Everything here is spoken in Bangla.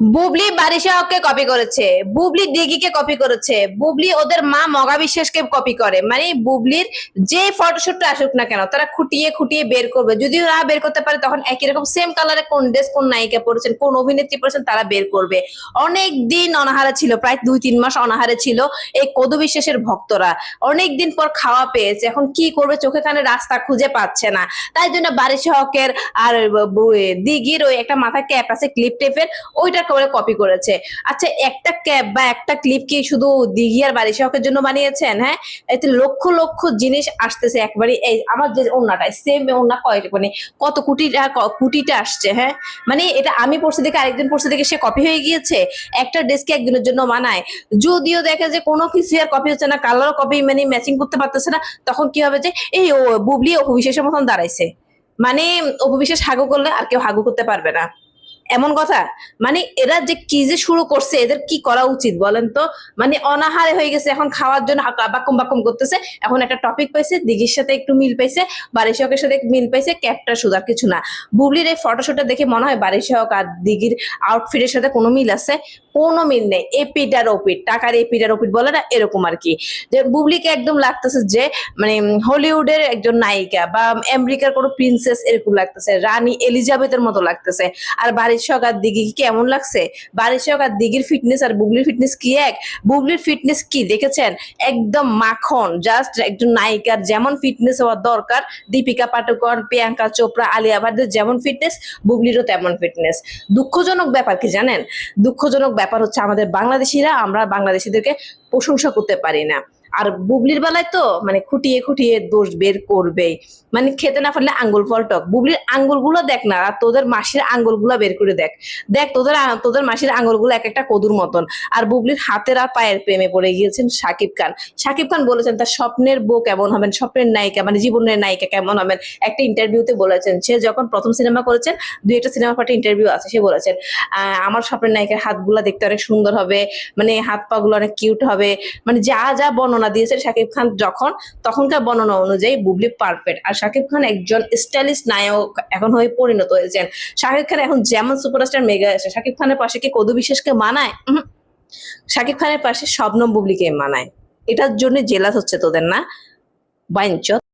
বুবলি বারিশাহকে কপি করেছে, বুবলি দিঘিকে কপি করেছে, বুবলি ওদের মা মগা বিশ্বাসকে কপি করে। মানে বুবলির যে ফটোশুটটা আসুক না কেন, তারা খুঁটিয়ে খুঁটিয়ে বের করবে। যদি ওরা বের করতে পারে, তখন একই রকম সেম কালারে কোন ড্রেস কোন নায়িকা পড়েছেন কোন অভিনেত্রী পড়েছেন তারা বের করবে। অনেক দিন অনাহারে ছিল, প্রায় দুই, তিন মাস অনাহারে ছিল এই কদু বিশ্বাসের ভক্তরা। অনেক দিন পর খাওয়া পেয়েছে, এখন কি করবে চোখে কানে রাস্তা খুঁজে পাচ্ছে না। তাই জন্য বারিশাহকের আর দিঘির ওই একটা মাথায় ক্যাপ আছে ক্লিপ টেপের ওইটা করে কপি করেছে। আচ্ছা একটা ক্যাপ বা একটা ক্লিপ কি শুধু দিঘি আর বারিশাহকের জন্য বানিয়েছেন হ্যাঁ? এতে লক্ষ লক্ষ জিনিস আসতেছে একবারই এই আমার যে ওন্নাটা সেম ওন্না কয়েক মানে কত কোটিটা, ক- কোটিটা আসছে হ্যাঁ? মানে এটা আমি পড়ছি দেখে আরেকদিন পড়ছি দেখে সে কপি হয়ে গিয়েছে, একটা ড্রেসকে একদিনের জন্য মানায় যদিও দেখে যে কোনো কিছু আর কপি হচ্ছে না কালারও কপি মানে ম্যাচিং করতে পারতেছে না, তখন কি হবে যে, এই ও, বুবলি অপবিশ্বাসের মতন দাঁড়াইছে। মানে অপবিশ্বাস হাগু করলে আর কেউ হাগু করতে পারবে না। এমন কথা? মানে এরা যে কি যে শুরু করছে, এদের কি করা উচিত বলেন তো? মানে অনাহারে হয়ে গেছে, এখন খাওয়ার জন্য বাকুম বাক্কম করতেছে। এখন একটা টপিক পাইছে, দিঘির সাথে একটু মিল পাইছে, বাড়ির সহকের সাথে মিল পাইছে, ক্যাপটা সুদার কিছু না। বুবলির এই ফটোশুটটা দেখে মনে হয় বাড়ির সহক আর দিঘির আউটফিটের সাথে কোনো মিল আছে? কোনো মিল নেই। এপিট আর ওপিট টাকার এপিট আর ওপিট বলে না, এরকম আর কি। যে বুবলিকে একদম লাগতেছে যে মানে হলিউডের একজন নায়িকা বা আমেরিকার কোনো প্রিন্সেস এরকম লাগতেছে, রানী এলিজাবেথের মতো লাগতেছে। আর বাড়ির সকার দিঘি কি কেমন লাগছে? বাড়ির আর দিঘির ফিটনেস আর বুবলির ফিটনেস কি এক? বুবলির ফিটনেস কি, দেখেছেন? একদম মাখন জাস্ট একজন নায়িকার যেমন ফিটনেস হওয়ার দরকার, দীপিকা পাটুকর প্রিয়াঙ্কা চোপড়া, আলিয়া ভাটদের যেমন ফিটনেস বুবলিরও তেমন ফিটনেস দুঃখজনক ব্যাপার কি জানেন? দুঃখজনক ব্যাপার হচ্ছে আমাদের বাংলাদেশিরা আমরা বাংলাদেশিদেরকে প্রশংসা করতে পারি না। আর বুবলির বেলায় তো মানে খুঁটিয়ে খুঁটিয়ে দোষ বের করবে মানে খেতে না পারলে আঙ্গুল ফল টক। বুবলির আঙ্গুলগুলো দেখ না, আর তোদের মাসির আঙ্গুলগুলো বের করে দেখ। দেখ তোদের তোদের মাসির আঙ্গুলগুলো এক একটা কদুর মতন। আর বুবলির হাতের আর পায়ের প্রেমে পড়ে গিয়েছেন সাকিব খান। সাকিব খান বলেছেন, তার স্বপ্নের বউ কেমন হবেন? স্বপ্নের নায়িকা মানে জীবনের নায়িকা কেমন হবেন? একটা ইন্টারভিউতে বলেছেন, সে যখন প্রথম সিনেমা করেছেন, দুই একটা সিনেমা পার্টি ইন্টারভিউ আছে। সে বলেছেন আমার স্বপ্নের নায়িকার হাতগুলা দেখতে অনেক সুন্দর হবে মানে হাত পা গুলো অনেক কিউট হবে। মানে যা যা বর্ণনা দিয়েছেন শাকিব খান যখন, তখনকার বর্ণনা অনুযায়ী বুবলি পারফেক্ট। আর শাকিব খান একজন স্টাইলিশ নায়ক এখন হয়ে পরিণত হয়েছেন। শাকিব খান এখন যেমন সুপারস্টার, মেগা আছে শাকিব খানের পাশে কি কদু বিশেষকে মানায়। শাকিব খানের পাশে শবনম বুবলিকে মানায়। এটার জন্য জেলাস হচ্ছে তোদের না? বাইঞ্চ